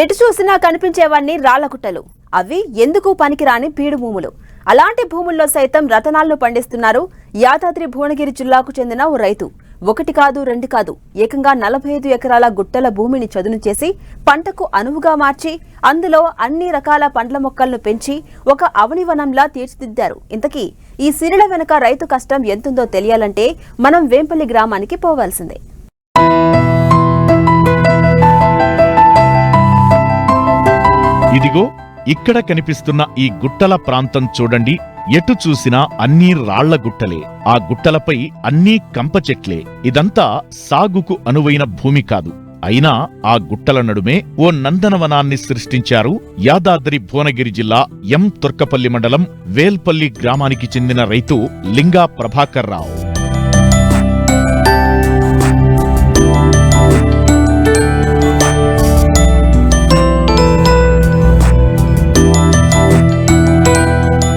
ఎటు చూసినా కనిపించేవన్నీ రాళ్ళగుట్టలు అవి ఎందుకు పనికిరాని పీడు భూములు? అలాంటి భూముల్లో సైతం రతనాలను పండిస్తున్నారు యాదాద్రి భువనగిరి జిల్లాకు చెందిన ఓ రైతు. ఒకటి కాదు రెండు కాదు ఏకంగా నలభై ఐదు ఎకరాల గుట్టల భూమిని చదును చేసి పంటకు అనువుగా మార్చి అందులో అన్ని రకాల పండ్ల మొక్కలను పెంచి ఒక అవనివనంలా తీర్చిదిద్దారు. ఇంతకీ ఈ సిరిల వెనుక రైతు కష్టం ఎంతుందో తెలియాలంటే మనం వేంపల్లి గ్రామానికి పోవాల్సిందే. ఇదిగో ఇక్కడ కనిపిస్తున్న ఈ గుట్టల ప్రాంతం చూడండి. ఎటు చూసినా అన్నీ రాళ్ళ గుట్టలే. ఆ గుట్టలపై అన్నీ కంప చెట్లే. ఇదంతా సాగుకు అనువైన భూమి కాదు. అయినా ఆ గుట్టల నడుమే ఓ నందనవనాన్ని సృష్టించారు. యాదాద్రి భువనగిరి జిల్లా ఎం తుర్కపల్లి మండలం వేల్పల్లి గ్రామానికి చెందిన రైతు లింగా ప్రభాకర్ రావు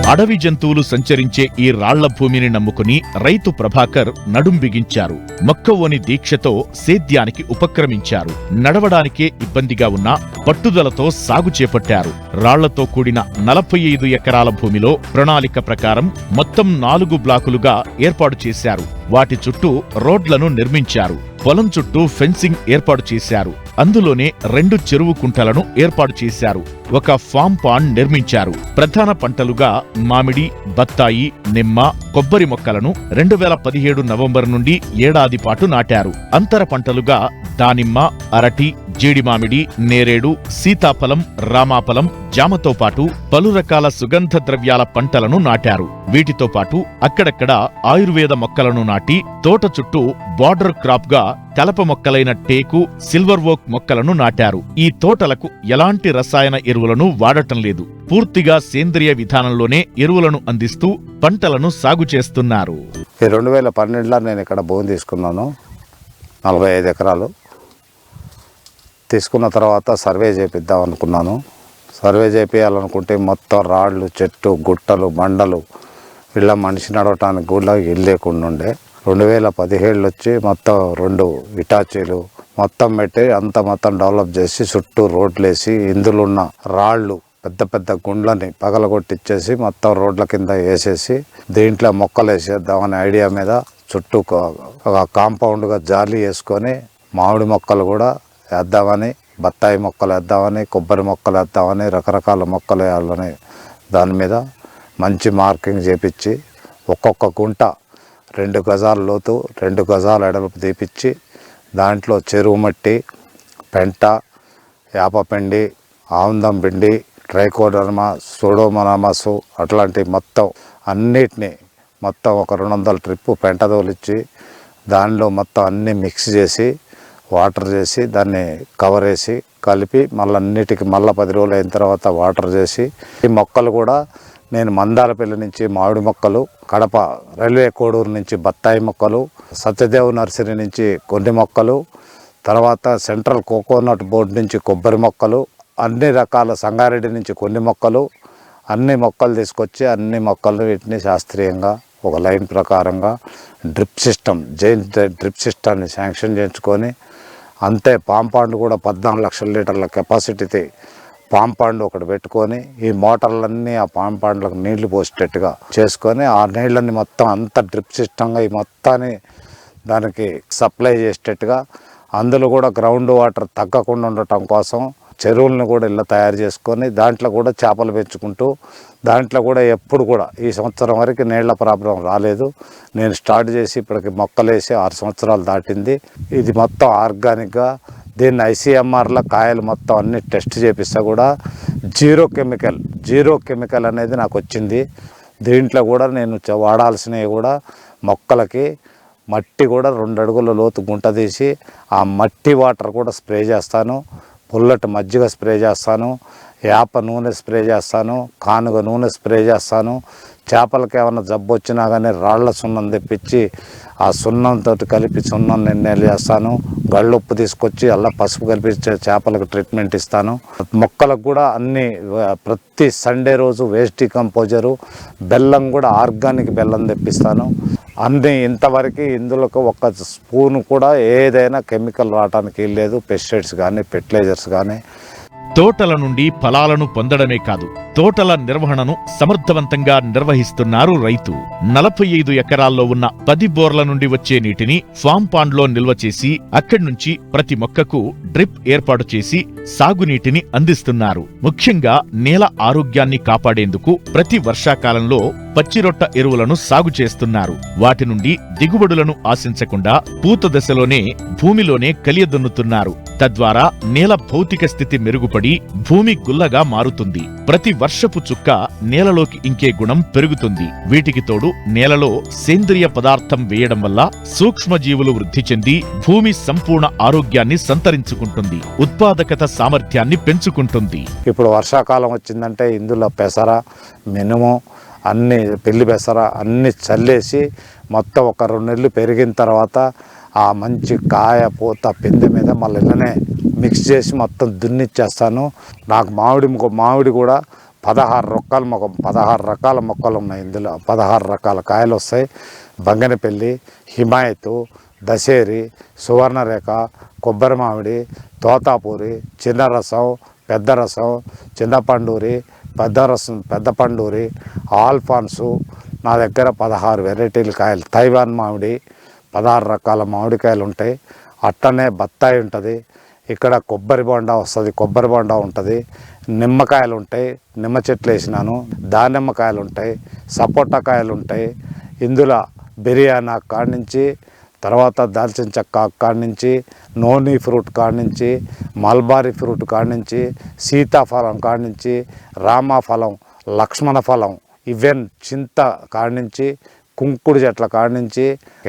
అడవి జంతువులు సంచరించే ఈ రాళ్ళ భూమిని నమ్ముకుని రైతు ప్రభాకర్ నడుం బిగించారు. మొక్కవోని దీక్షతో సేద్యానికి ఉపక్రమించారు. నడవడానికే ఇబ్బందిగా ఉన్న పట్టుదలతో సాగు చేపట్టారు. రాళ్ళతో కూడిన నలభై ఐదు ఎకరాల భూమిలో ప్రణాళిక ప్రకారం మొత్తం నాలుగు బ్లాకులుగా ఏర్పాటు చేశారు. వాటి చుట్టూ రోడ్లను నిర్మించారు. పొలం చుట్టూ ఫెన్సింగ్ ఏర్పాటు చేశారు. అందులోనే రెండు చెరువు కుంటలను ఏర్పాటు చేశారు. ఒక ఫామ్ పాండ్ నిర్మించారు. ప్రధాన పంటలుగా మామిడి బత్తాయి నిమ్మ కొబ్బరి మొక్కలను రెండు వేల పదిహేడు నవంబర్ నుండి ఏడాది పాటు నాటారు. అంతర పంటలుగా దానిమ్మ అరటి జీడిమామిడి నేరేడు సీతాఫలం రామాఫలం జామతో పాటు పలు రకాల సుగంధ ద్రవ్యాల పంటలను నాటారు. వీటితో పాటు అక్కడక్కడ ఆయుర్వేద మొక్కలను నాటి తోట చుట్టూ బార్డర్ క్రాప్గా కలప మొక్కలైన టేకు సిల్వర్ ఓక్ మొక్కలను నాటారు. ఈ తోటలకు ఎలాంటి రసాయన ఎరువులను వాడటం లేదు. పూర్తిగా సేంద్రియ విధానంలోనే ఎరువులను అందిస్తూ పంటలను సాగు చేస్తున్నారు. రెండు వేల పన్నెండులో నేను ఇక్కడ భూమి తీసుకున్నాను. నలభై ఐదు ఎకరాలు. తీసుకున్న తర్వాత సర్వే చేపిద్దాం అనుకున్నాను. సర్వే చేపించాలనుకుంటే మొత్తం రాళ్ళు చెట్టు గుట్టలు బండలు ఇళ్ళ మనిషి నడవటానికి కూడా ఇల్లు లేకుండా ఉండే. రెండు వేల పదిహేళ్ళు వచ్చి మొత్తం రెండు ఇటాచీలు మొత్తం పెట్టి అంత మొత్తం డెవలప్ చేసి చుట్టూ రోడ్లు వేసి ఇందులో ఉన్న రాళ్ళు పెద్ద పెద్ద గుండ్లని పగలగొట్టిచ్చేసి మొత్తం రోడ్ల కింద వేసేసి దీంట్లో మొక్కలు వేసేద్దామనే ఐడియా మీద చుట్టూ ఒక కాంపౌండ్గా జాలి వేసుకొని మామిడి మొక్కలు కూడా వేద్దామని బత్తాయి మొక్కలు వేద్దామని కొబ్బరి మొక్కలు వేద్దామని రకరకాల మొక్కలు వేయాలని దాని మీద మంచి మార్కింగ్ చేపించి ఒక్కొక్క గుంట రెండు గజాల లోతు రెండు గజాల ఎడలపు తీపిచ్చి దాంట్లో చెరువు మట్టి పెంట యాపపిండి ఆముదం పిండి ట్రైకోడర్మా సోడోమనామాసు అట్లాంటి మొత్తం అన్నిటినీ మొత్తం ఒక రెండు వందల ట్రిప్పు పెంట తోలిచ్చి దానిలో మొత్తం అన్నీ మిక్స్ చేసి వాటర్ చేసి దాన్ని కవర్ వేసి కలిపి మళ్ళీ అన్నిటికి మళ్ళీ పది రోజులు అయిన తర్వాత వాటర్ చేసి ఈ మొక్కలు కూడా నేను మందారపల్లి నుంచి మామిడి మొక్కలు కడప రైల్వే కోడూరు నుంచి బత్తాయి మొక్కలు సత్యదేవ్ నర్సరీ నుంచి కొన్ని మొక్కలు తర్వాత సెంట్రల్ కోకోనట్ బోర్డు నుంచి కొబ్బరి మొక్కలు అన్ని రకాల సంగారెడ్డి నుంచి కొన్ని మొక్కలు అన్ని మొక్కలు తీసుకొచ్చి అన్ని మొక్కలు వీటిని శాస్త్రీయంగా ఒక లైన్ ప్రకారంగా డ్రిప్ సిస్టమ్ జైన్ డ్రిప్ సిస్టమ్ని శాంక్షన్ చేయించుకొని అంతే పాంపాండ్ కూడా పద్నాలుగు లక్షల లీటర్ల కెపాసిటీతో పాంపాండ్ ఒకటి పెట్టుకొని ఈ మోటార్లన్నీ ఆ పాంపాండ్లకు నీళ్ళు పోసేటట్టుగా చేసుకొని ఆ నీళ్ళని మొత్తం అంత డ్రిప్ సిస్టంగా ఈ మొత్తాన్ని దానికి సప్లై చేసేటట్టుగా అందులో కూడా గ్రౌండ్ వాటర్ తగ్గకుండా ఉండటం కోసం చెరువులను కూడా ఇలా తయారు చేసుకొని దాంట్లో కూడా చేపలు పెంచుకుంటూ దాంట్లో కూడా ఎప్పుడు కూడా ఈ సంవత్సరం వరకు నీళ్ళ ప్రాబ్లం రాలేదు. నేను స్టార్ట్ చేసి ఇప్పటికి మొక్కలు వేసి ఆరు సంవత్సరాలు దాటింది. ఇది మొత్తం ఆర్గానిక్గా దీన్ని ఐసీఎంఆర్లో కాయలు మొత్తం అన్ని టెస్ట్ చేపిస్తా కూడా జీరో కెమికల్ జీరో కెమికల్ అనేది నాకు వచ్చింది. దీంట్లో కూడా నేను వాడాల్సినవి కూడా మొక్కలకి మట్టి కూడా రెండు అడుగుల లోతు గుంట తీసి ఆ మట్టి వాటర్ కూడా స్ప్రే చేస్తాను. పుల్లటి మజ్జిగ స్ప్రే చేస్తాను. వేప నూనె స్ప్రే చేస్తాను. కానుగ నూనె స్ప్రే చేస్తాను. చేపలకి ఏమైనా జబ్బు వచ్చినా కానీ రాళ్ళ సున్నం తెప్పించి ఆ సున్నంతో కలిపి సున్నం నేను చేస్తాను. గళ్ళుప్పు తీసుకొచ్చి అలా పసుపు కలిపి చేపలకు ట్రీట్మెంట్ ఇస్తాను. మొక్కలకు కూడా అన్ని ప్రతి సండే రోజు వేస్ట్ కంపోజరు బెల్లం కూడా ఆర్గానిక్ బెల్లం తెప్పిస్తాను. అన్ని ఇంతవరకు ఇందులోకి ఒక స్పూన్ కూడా ఏదైనా కెమికల్ రావడానికి లేదు పెస్టిసైడ్స్ కానీ ఫెర్టిలైజర్స్ కానీ తోటల నుండి ఫలాలను పొందడమే కాదు తోటల నిర్వహణను సమర్థవంతంగా నిర్వహిస్తున్నారు రైతు. నలభై ఐదు ఎకరాల్లో ఉన్న పది బోర్ల నుండి వచ్చే నీటిని ఫామ్ పాండ్లో నిల్వ చేసి అక్కడి నుంచి ప్రతి మొక్కకు డ్రిప్ ఏర్పాటు చేసి సాగునీటిని అందిస్తున్నారు. ముఖ్యంగా నేల ఆరోగ్యాన్ని కాపాడేందుకు ప్రతి వర్షాకాలంలో పచ్చిరొట్ట ఎరువులను సాగు చేస్తున్నారు. వాటి నుండి దిగుబడులను ఆశించకుండా పూత దశలోనే భూమిలోనే కలియదున్నుతున్నారు. తద్వారా నేల భౌతిక స్థితి మెరుగుపడి భూమి గుల్లగా మారుతుంది. ప్రతి వర్షపు చుక్క నేలలోకి ఇంకే గుణం పెరుగుతుంది. వీటికి తోడు నేలలో సేంద్రియ పదార్థం వేయడం వల్ల సూక్ష్మజీవులు వృద్ధి చెంది భూమి సంపూర్ణ ఆరోగ్యాన్ని సంతరించుకుంటుంది. ఉత్పాదకత సామర్థ్యాన్ని పెంచుకుంటుంది. ఇప్పుడు వర్షాకాలం వచ్చిందంటే ఇందులో పెసర మినుము అన్ని పెళ్ళి పెసర అన్ని చల్లేసి మొత్తం ఒక రెండు నెలలు పెరిగిన తర్వాత ఆ మంచి కాయ పూత పిందె మీద మళ్ళీ ఇళ్ళనే మిక్స్ చేసి మొత్తం దున్నిచ్చేస్తాను. నాకు మామిడి మొక్క మామిడి కూడా పదహారు రకాల మొక్క పదహారు రకాల మొక్కలు ఉన్నాయి ఇందులో. పదహారు రకాల కాయలు వస్తాయి. బంగనపల్లి హిమాయతు దశేరి సువర్ణరేఖ కొబ్బరి మామిడి తోతాపూరి చిన్న రసం పెద్ద రసం చిన్న పండూరి పెద్ద రసం పెద్ద పండూరి ఆల్ఫాన్సు నా దగ్గర పదహారు వెరైటీల కాయలు. తైవాన్ మామిడి పదహారు రకాల మామిడికాయలు ఉంటాయి. అట్టనే బత్తాయి ఉంటుంది. ఇక్కడ కొబ్బరి బొండ వస్తుంది. కొబ్బరి బొండ ఉంటుంది. నిమ్మకాయలు ఉంటాయి. నిమ్మ చెట్లు వేసినాను. దానిమ్మకాయలు ఉంటాయి. సపోటా కాయలు ఉంటాయి. ఇందులో బిర్యానీ కాడి నుంచి తర్వాత దాల్చిన చెక్క కాడి నుంచి నోని ఫ్రూట్ కాడి నుంచి మల్బారీ ఫ్రూట్ కాడి నుంచి సీతాఫలం కాడి నుంచి రామాఫలం లక్ష్మణ ఫలం ఈవెన్ చింత కాడి నుంచి కుంకుడు చెట్ల కాడ నుంచి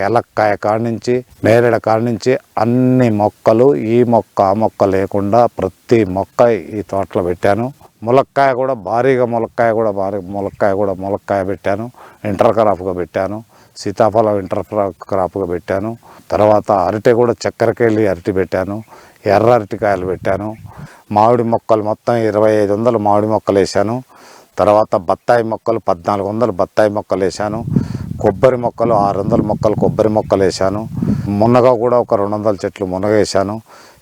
ఎలక్కాయ కాడ నుంచి నేరేడ కాడ నుంచి అన్ని మొక్కలు ఈ మొక్క ఆ మొక్క లేకుండా ప్రతి మొక్క ఈ తోటలో పెట్టాను. ములక్కాయ కూడా భారీగా ములక్కాయ కూడా భారీ ములక్కాయ కూడా ములక్కాయ పెట్టాను. ఇంటర్ క్రాప్గా పెట్టాను. సీతాఫలం ఇంటర్ క్రాప్గా పెట్టాను. తర్వాత అరటి కూడా చక్కెరకెళ్ళి అరటి పెట్టాను. ఎర్ర అరటికాయలు పెట్టాను. మామిడి మొక్కలు మొత్తం ఇరవై ఐదు వందలు మామిడి మొక్కలు వేసాను తర్వాత బత్తాయి మొక్కలు పద్నాలుగు వందలు బత్తాయి మొక్కలు వేసాను కొబ్బరి మొక్కలు ఆరు వందల మొక్కలు కొబ్బరి మొక్కలు వేసాను మునగ కూడా ఒక రెండు వందల చెట్లు మునగ వేసాను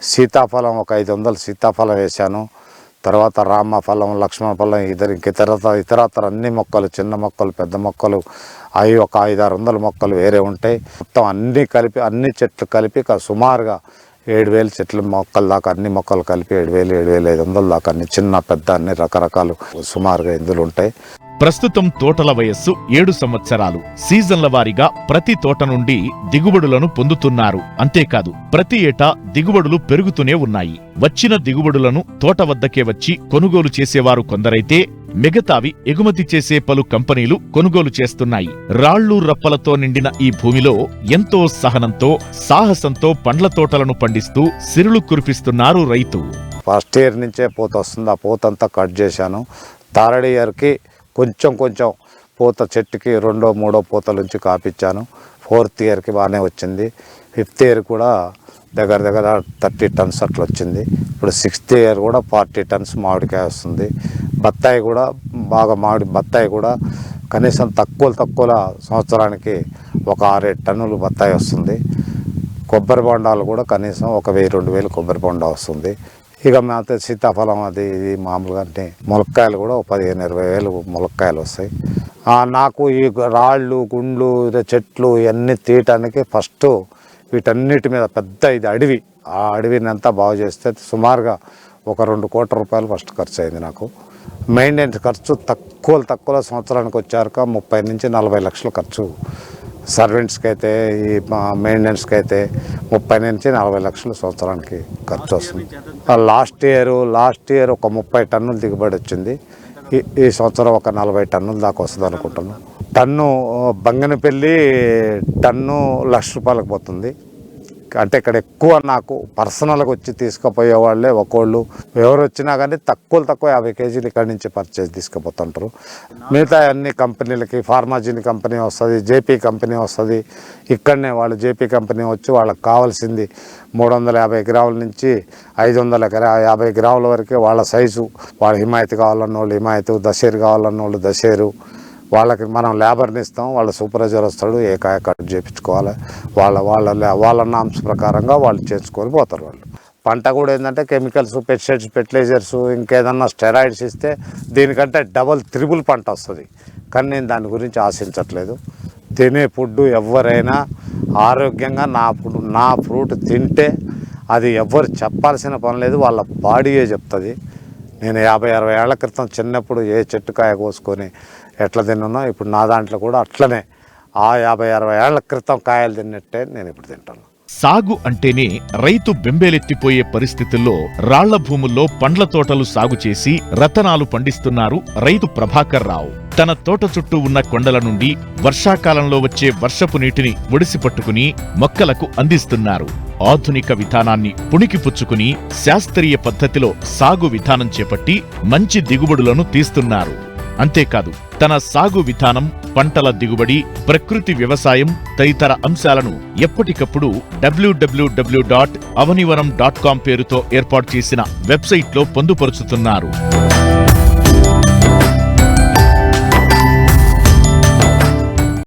సీతాఫలం ఒక ఐదు వందలు సీతాఫలం వేసాను తర్వాత రామ ఫలం లక్ష్మణ ఫలం ఇతర ఇతర ఇతరతర అన్ని మొక్కలు చిన్న మొక్కలు పెద్ద మొక్కలు అవి ఒక ఐదు ఆరు వందల మొక్కలు వేరే ఉంటాయి. మొత్తం అన్నీ కలిపి అన్ని చెట్లు కలిపి సుమారుగా ఏడు వేలు చెట్ల మొక్కల దాకా అన్ని మొక్కలు కలిపి ఏడు వేలు ఏడు వేలు ఐదు వందల దాకా అన్ని చిన్న పెద్ద అన్ని రకరకాలు సుమారుగా ఇందులో ఉంటాయి. ప్రస్తుతం తోటల వయస్సు ఏడు సంవత్సరాలు. సీజన్ల వారీగా ప్రతి తోట నుండి దిగుబడులను పొందుతున్నారు. అంతేకాదు ప్రతి ఏటా దిగుబడులు పెరుగుతూనే ఉన్నాయి. వచ్చిన దిగుబడులను తోట వద్దకే వచ్చి కొనుగోలు చేసేవారు కొందరైతే మిగతావి ఎగుమతి చేసే పలు కంపెనీలు కొనుగోలు చేస్తున్నాయి. రాళ్ళు రప్పలతో నిండిన ఈ భూమిలో ఎంతో సహనంతో సాహసంతో పండ్ల తోటలను పండిస్తూ సిరులు కురిపిస్తున్నారు రైతు. ఫస్ట్ ఇయర్ నుంచే పోత వస్తుంది ఆ పోతంతా కట్ చేశాను. థర్డ్ ఇయర్కి కొంచెం కొంచెం పూత చెట్టుకి రెండో మూడో పూతల నుంచి కాపిచ్చాను. ఫోర్త్ ఇయర్కి బాగానే వచ్చింది. ఫిఫ్త్ ఇయర్ కూడా దగ్గర దగ్గర థర్టీ టన్స్ అట్లా వచ్చింది. ఇప్పుడు సిక్స్త్ ఇయర్ కూడా ఫార్టీ టన్స్ మామిడికాయ వస్తుంది. బత్తాయి కూడా బాగా మామిడి బత్తాయి కూడా కనీసం తక్కువ తక్కువ సంవత్సరానికి ఒక ఆరేడు టన్నులు బత్తాయి వస్తుంది. కొబ్బరి బొండాలు కూడా కనీసం ఒక వెయ్యి రెండు వేలు కొబ్బరి బొండా వస్తుంది. ఇక మేత సీతాఫలం అది ఇది మామూలుగా అంటే ములక్కాయలు కూడా పదిహేను ఇరవై వేలు ములక్కాయలు వస్తాయి. నాకు ఈ రాళ్ళు గుండ్లు చెట్లు ఇవన్నీ తీయటానికి ఫస్ట్ వీటన్నిటి మీద పెద్ద ఇది అడవి. ఆ అడవిని అంతా బాగు చేస్తే సుమారుగా ఒక రెండు కోట్ల రూపాయలు ఫస్ట్ ఖర్చు అయింది నాకు. మెయింటెనెన్స్ ఖర్చు తక్కువ తక్కువ సంవత్సరానికి వచ్చాక ముప్పై నుంచి నలభై లక్షల ఖర్చు. సర్వెంట్స్కి అయితే ఈ మెయింటెనెన్స్కి అయితే ముప్పై నుంచి నలభై లక్షలు సంవత్సరానికి ఖర్చు వస్తుంది లాస్ట్ ఇయర్ లాస్ట్ ఇయర్ ఒక ముప్పై టన్నులు దిగుబడి వచ్చింది. ఈ ఈ సంవత్సరం ఒక నలభై టన్నుల దాకా వస్తుంది అనుకుంటున్నాను. టన్ను బంగనపల్లి టన్ను లక్ష రూపాయలకు పోతుంది. అంటే ఇక్కడ ఎక్కువ నాకు పర్సనల్గా వచ్చి తీసుకుపోయే వాళ్ళే ఒకళ్ళు ఎవరు వచ్చినా కానీ తక్కువ తక్కువ యాభై కేజీలు ఇక్కడి నుంచి పర్చేజ్ తీసుకుపోతుంటారు. మిగతా అన్ని కంపెనీలకి ఫార్మాజిన్ కంపెనీ వస్తుంది జేపీ కంపెనీ వస్తుంది. ఇక్కడనే వాళ్ళు జేపీ కంపెనీ వచ్చి వాళ్ళకి కావాల్సింది మూడు వందల యాభై గ్రాముల నుంచి ఐదు వందల గ్రా యాభై గ్రాముల వరకే వాళ్ళ సైజు. వాళ్ళ హిమాయత్ కావాలన్న వాళ్ళు హిమాయత్ దశేరు కావాలన్న వాళ్ళు దశేరు. వాళ్ళకి మనం లేబర్ని ఇస్తాం వాళ్ళ సూపర్వైజర్ వస్తాడు ఏ కాయ కట్ చేయించుకోవాలి వాళ్ళ వాళ్ళ వాళ్ళ నామ్స్ ప్రకారంగా వాళ్ళు చేసుకొని పోతారు వాళ్ళు. పంట కూడా ఏంటంటే కెమికల్స్ పెస్టిసైడ్స్ ఫెర్టిలైజర్స్ ఇంకేదన్నా స్టెరాయిడ్స్ ఇస్తే దీనికంటే డబల్ త్రిబుల్ పంట వస్తుంది. కానీ నేను దాని గురించి ఆశించట్లేదు. తినే ఫుడ్ ఎవరైనా ఆరోగ్యంగా నా ఫుడ్ నా ఫ్రూట్ తింటే అది ఎవ్వరు చెప్పాల్సిన పని లేదు వాళ్ళ బాడీయే చెప్తుంది. నేను యాభై అరవై ఏళ్ళ క్రితం చిన్నప్పుడు ఏ చెట్టు కాయ కోసుకొని ఎట్లా తిన్నానో ఇప్పుడు నా దాంట్లో కూడా అట్లనే ఆ యాభై అరవై ఏళ్ళ క్రితం కాయలు తిన్నట్టే నేను ఇప్పుడు తింటాను. సాగు అంటేనే రైతు బెంబేలెత్తిపోయే పరిస్థితుల్లో రాళ్ళ భూముల్లో పండ్ల తోటలు సాగు చేసి రతనాలు పండిస్తున్నారు రైతు ప్రభాకర్ రావు. తన తోట చుట్టూ ఉన్న కొండల నుండి వర్షాకాలంలో వచ్చే వర్షపు నీటిని ఒడిసి పట్టుకుని మొక్కలకు అందిస్తున్నారు. ఆధునిక విధానాన్ని పుణికిపుచ్చుకుని శాస్త్రీయ పద్ధతిలో సాగు విధానం చేపట్టి మంచి దిగుబడులను తీస్తున్నారు. అంతేకాదు తన సాగు విధానం పంటల దిగుబడి ప్రకృతి వ్యవసాయం తదితర అంశాలను ఎప్పటికప్పుడు డబ్ల్యూడబ్ల్యూడబ్ల్యూ డాట్ అవనివనం డాట్ కాం పేరుతో ఏర్పాటు చేసిన వెబ్సైట్లో పొందుపరుచుతున్నారు.